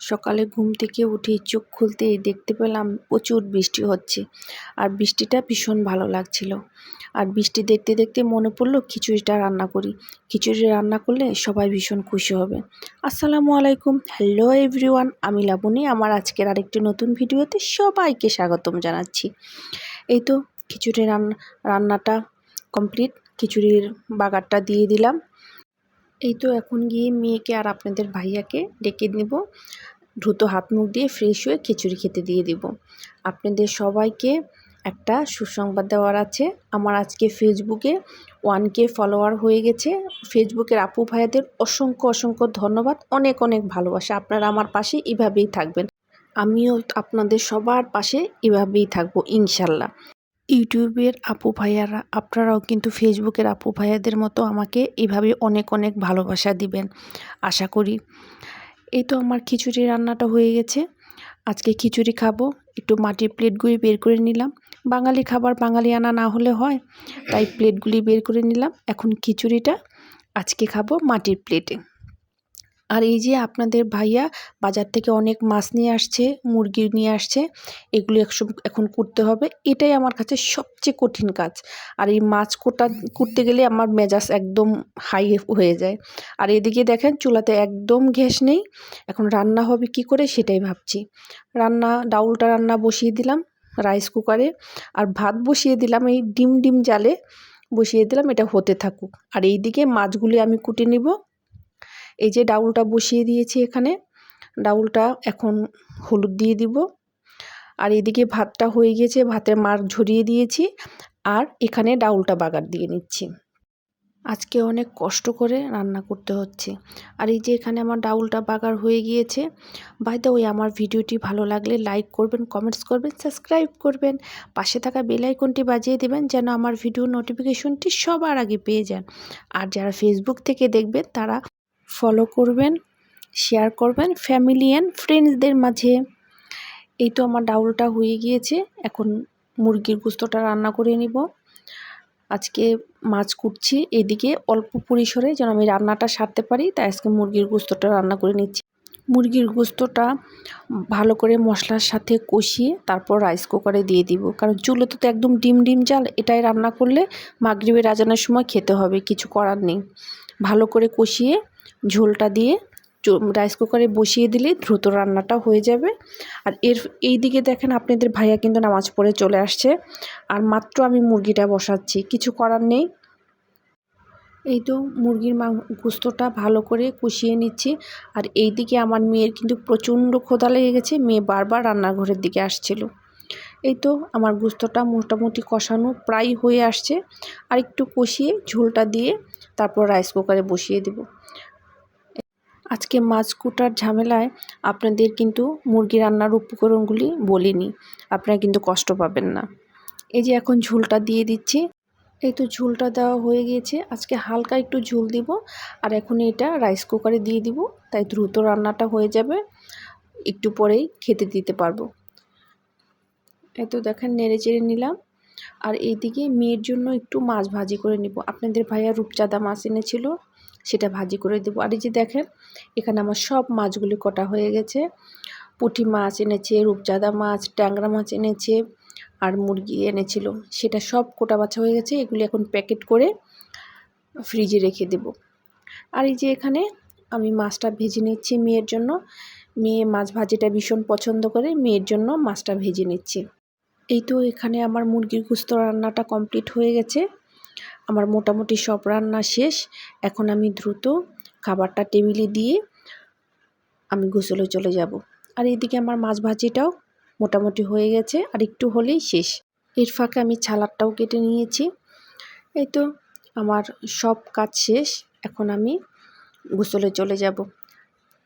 সকালে ঘুম থেকে উঠে চোখ খুলতেই দেখতে পেলাম প্রচুর বৃষ্টি হচ্ছে। আর বৃষ্টিটা ভীষণ ভালো লাগছিল। আর বৃষ্টি দেখতে দেখতে মনে পড়ল, খিচুড়িটা রান্না করি। খিচুড়ি রান্না করলে সবাই ভীষণ খুশি হবে। আসসালামু আলাইকুম। হ্যালো এভরিওয়ান, আমি লাবণী। আমার আজকের আরেকটি নতুন ভিডিওতে সবাইকে স্বাগতম জানাচ্ছি। এই তো খিচুড়ি রান্না রান্নাটা কমপ্লিট খিচুড়ির বাগারটা দিয়ে দিলাম। এই তো এখন গিয়ে মেয়েকে আর আপনাদের ভাইয়াকে ডেকে নেব। দ্রুত হাত মুখ দিয়ে ফ্রেশ হয়ে খিচুড়ি খেতে দিয়ে দিব। আপনাদের সবাইকে একটা সুসংবাদ দেওয়ার আছে। আমার আজকে ফেসবুকে ওয়ান কে ফলোয়ার হয়ে গেছে। ফেসবুকের আপু ভাইয়াদের অসংখ্য অসংখ্য ধন্যবাদ। অনেক অনেক ভালোবাসা। আপনারা আমার পাশে এভাবেই থাকবেন। আমিও আপনাদের সবার পাশে এভাবেই থাকব, ইনশাল্লাহ। ইউটিউবের আপু ভাইয়ারা, আপনারাও কিন্তু ফেসবুকের আপু ভাইয়াদের মতো আমাকে এভাবে অনেক অনেক ভালোবাসা দিবেন, আশা করি। এই তো আমার খিচুড়ি রান্নাটা হয়ে গেছে। আজকে খিচুড়ি খাব, একটু মাটির প্লেটগুলি বের করে নিলাম। বাঙালি খাবার বাঙালি আনা না হলে হয়, তাই প্লেটগুলি বের করে নিলাম। এখন খিচুড়িটা আজকে খাব মাটির প্লেটে। আর এই যে আপনাদের ভাইয়া বাজার থেকে অনেক মাছ নিয়ে আসছে মুরগি নিয়ে আসছে, এগুলো এখন করতে হবে। এটাই আমার কাছে সবচেয়ে কঠিন কাজ। আর এই মাছ কোটা করতে গেলে আমার মেজাজ একদম হাই হয়ে যায়। আর এদিকে দেখেন চুলাতে একদম গ্যাস নেই। এখন রান্না হবে কি করে সেটাই ভাবছি। রান্না, ডাউলটা রান্না বসিয়ে দিলাম রাইস কুকারে। আর ভাত বসিয়ে দিলাম এই ডিম ডিম জালে। বসিয়ে দিলাম এটা হতে থাকুক। আর এই দিকে মাছগুলি আমি কুটে নিব। এই যে ডাউলটা বসিয়ে দিয়েছি এখানে, ডাউলটা এখন হলুদ দিয়ে দিব। আর এদিকে ভাতটা হয়ে গেছে, ভাতের মার ঝরিয়ে দিয়েছি আর এখানে ডাউলটা বাগার দিয়ে নিচ্ছি। আজকে অনেক কষ্ট করে রান্না করতে হচ্ছে। আর এই যে এখানে আমার ডাউলটা বাগার হয়ে গিয়েছে বাইদা ওই আমার ভিডিওটি ভালো লাগলে লাইক করবেন কমেন্টস করবেন সাবস্ক্রাইব করবেন, পাশে থাকা বেল আইকনটি বাজিয়ে দেবেন যেন আমার ভিডিও নোটিফিকেশনটি সবার আগে পেয়ে যান। আর যারা ফেসবুক থেকে দেখবেন তারা ফলো করবেন শেয়ার করবেন ফ্যামিলি অ্যান্ড ফ্রেন্ডসদের মাঝে। এই তো আমার ডাউলটা হয়ে গিয়েছে, এখন মুরগির গুস্তটা রান্না করে নিব। আজকে মাছ কুটছি, এদিকে অল্প পরিসরে যেন আমি রান্নাটা সারতে পারি, তাই আজকে মুরগির গুস্তটা রান্না করে নিচ্ছি। মুরগির গুস্তটা ভালো করে মশলার সাথে কষিয়ে তারপর রাইস কুকারে দিয়ে দিব। কারণ চুলোতে তো একদম ডিম ডিম জাল, এটাই রান্না করলে মাগরিবের রাজানোর সময় খেতে হবে, কিছু করার নেই। ভালো করে কষিয়ে ঝোলটা দিয়ে রাইস কুকারে বসিয়ে দিলে দ্রুত রান্নাটা হয়ে যাবে। আর এর এই দিকে দেখেন আপনাদের ভাইয়া কিন্তু নামাজ পড়ে চলে আসছে। আর মাত্র আমি মুরগিটা বসাচ্ছি, কিছু করার নেই। এই তো মুরগির মা গুস্তটা ভালো করে কষিয়ে নিচ্ছি। আর এই দিকে আমার মেয়ের কিন্তু প্রচণ্ড ক্ষোধা লেগে গেছে, মেয়ে বারবার রান্নাঘরের দিকে আসছিল। এই তো আমার গুস্তটা মোটামুটি কষানো প্রায় হয়ে আসছে। আর একটু কষিয়ে ঝোলটা দিয়ে তারপর রাইস কুকারে বসিয়ে দেব। আজকে মাছ কুটার ঝামেলায় আপনাদের কিন্তু মুরগি রান্নার উপকরণগুলি বলিনি। আপনারা কিন্তু কষ্ট পাবেন না। এই যে এখন ঝোলটা দিয়ে দিচ্ছি। এই তো ঝোলটা দেওয়া হয়ে গিয়েছে। আজকে হালকা একটু ঝুল দিব। আর এখন এটা রাইস কুকারে দিয়ে দিব। তাই দ্রুত রান্নাটা হয়ে যাবে। একটু পরেই খেতে দিতে পারব। এই তো দেখেন, নেড়ে চেড়ে নিলাম। আর এইদিকে মেয়ের জন্য একটু মাছ ভাজি করে নিব। আপনাদের ভাইয়া রূপচাঁদা মাছ এনেছিল। সেটা ভাজি করে দেবো। আর এই যে দেখেন, এখানে আমার সব মাছগুলি কটা হয়ে গেছে। পুঁটি মাছ এনেছে, রূপজাদা মাছ, ট্যাংরা মাছ এনেছে আর মুরগি এনেছিল। সেটা সব কোটা বাছা হয়ে গেছে, এগুলি এখন প্যাকেট করে ফ্রিজে রেখে দেব। আর এই যে এখানে আমি মাছটা ভেজে নিচ্ছি মেয়ের জন্য। মেয়ে মাছ ভাজিটা ভীষণ পছন্দ করে, মেয়ের জন্য মাছটা ভেজে নিচ্ছি। এই তো এখানে আমার মুরগির গুস্ত রান্নাটা কমপ্লিট হয়ে গেছে। আমার মোটামুটি সব রান্না শেষ। এখন আমি দ্রুত খাবারটা টেবিলে দিয়ে আমি গোসলে চলে যাব। আর এদিকে আমার মাছ ভাজিটাও মোটামুটি হয়ে গেছে, আর একটু হলেই শেষ। এর ফাঁকে আমি ছালাদটাও কেটে নিয়েছি। এই তো আমার সব কাজ শেষ। এখন আমি গোসলে চলে যাব।